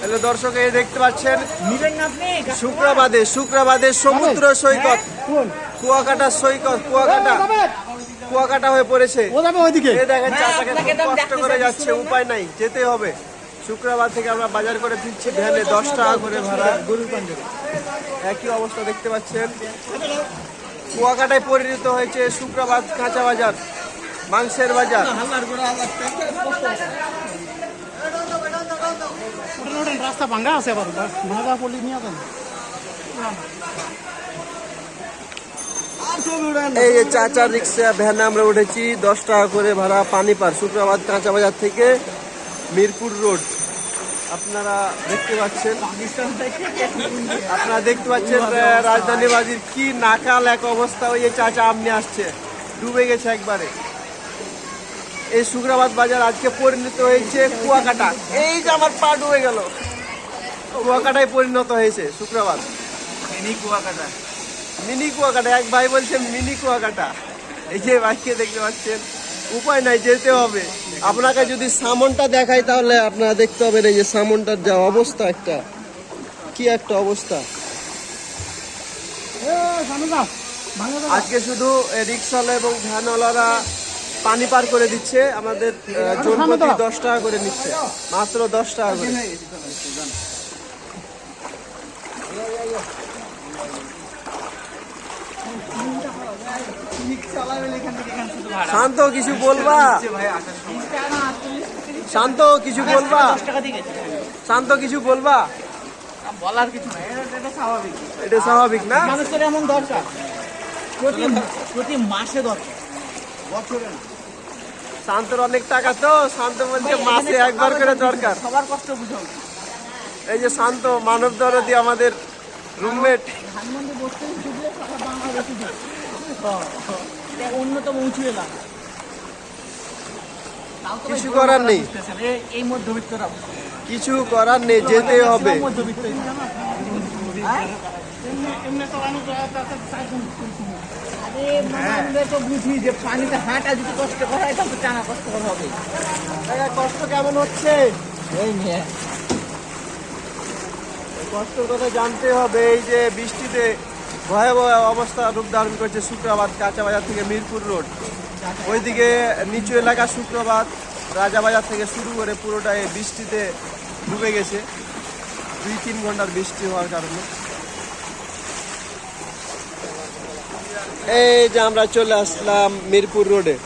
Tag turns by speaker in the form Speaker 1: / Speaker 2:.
Speaker 1: Hello দর্শক এই দেখতে পাচ্ছেন শুক্রবাদে শুক্রবাদে সমুদ্র সৈকত। কুয়াকাটা সৈকত কুয়াকাটা। কুয়াকাটা হয়ে পড়েছে।
Speaker 2: ওইদিকে।
Speaker 1: দেখেন চাচাকে
Speaker 3: তো
Speaker 1: কষ্ট করে যাচ্ছে উপায় নাই যেতে হবে। শুক্রবার থেকে আমরা বাজার করে ফিরছি ভ্যানে দশ টাকা করে ভাড়া। একই অবস্থা দেখতে পাচ্ছেন। কুয়াকাটায় পরিণত হয়েছে শুক্রবার কাঁচা বাজার মাংসের বাজার।
Speaker 2: রাস্তা ভাঙ্গা আছে আবার পল্লি নিয়ে
Speaker 1: এই যে চাচা রিক্সা ভ্যানে আমরা উঠেছি দশ টাকা করে ভাড়া পানি পার শুক্রবার কাঁচা বাজার থেকে মিরপুর রোড। আপনারা দেখতে পাচ্ছেন আপনারা দেখতে পাচ্ছেন আহ, রাজধানী বাজির কি নাকাল এক অবস্থা ওই যে চাচা আমনি আসছে। ডুবে গেছে একবারে। এই শুক্রবার বাজার আজকে পরিণত হয়েছে কুয়াকাটা। এই যে আমার পা ডুবে গেল। কুয়াকাটায় পরিণত হয়েছে শুক্রবার
Speaker 3: মিনি কুয়াকাটা।
Speaker 1: মিনি কুয়াকাটা এক ভাই বলছে মিনি কুয়াকাটা। এই যে ভাইকে দেখতে পাচ্ছেন উপায় নাই যেতে হবে। আপনাকে যদি সামনটা দেখাই তাহলে আপনারা দেখতে হবে এই যে সামনটার যা অবস্থা একটা। কি একটা অবস্থা। আজকে শুধু রিক্সাওয়ালা এবং ভ্যানওয়ালারা পানি পার করে দিচ্ছে আমাদের আহ, জনপ্রতি দশ টাকা করে নিচ্ছে মাত্র দশ টাকা করে। শান্ত কিছু বলবা? শান্ত কিছু বলবা? শান্ত কিছু বলবা?
Speaker 3: বলার কিছু নাই এটা- স্বাভাবিক।
Speaker 1: এটা স্বাভাবিক না
Speaker 3: মানুষের এমন দরকার। প্রতি প্রতি মাসে দরকার
Speaker 1: শান্তর অনেক টাকা তো শান্ত বলছে মাসে একবার করে দরকার।
Speaker 3: সবার কষ্ট বুঝাও
Speaker 1: এই যে শান্ত মানব দরদি আমাদের রুমমেট।
Speaker 3: অন্যতম উঁচু এলাকা। তাও তো ভাই
Speaker 1: কিছু করার নেই।
Speaker 3: এই- এই মধ্যবিত্তরা।
Speaker 1: কিছু করার নেই যেতে হবে।
Speaker 3: কষ্ট
Speaker 1: কেমন হচ্ছে
Speaker 3: এই
Speaker 1: কষ্টের কথা জানতে হবে এই যে বৃষ্টিতে ভয়াবহ অবস্থা রূপ ধারণ করছে শুক্রবাদ কাঁচা বাজার থেকে মিরপুর রোড ওইদিকে নিচু এলাকা শুক্রবাদ রাজাবাজার থেকে শুরু করে পুরোটা এই বৃষ্টিতে ডুবে গেছে দুই তিন ঘণ্টার বৃষ্টি হওয়ার কারণে। এই যে আমরা চলে আসলাম মিরপুর রোডে।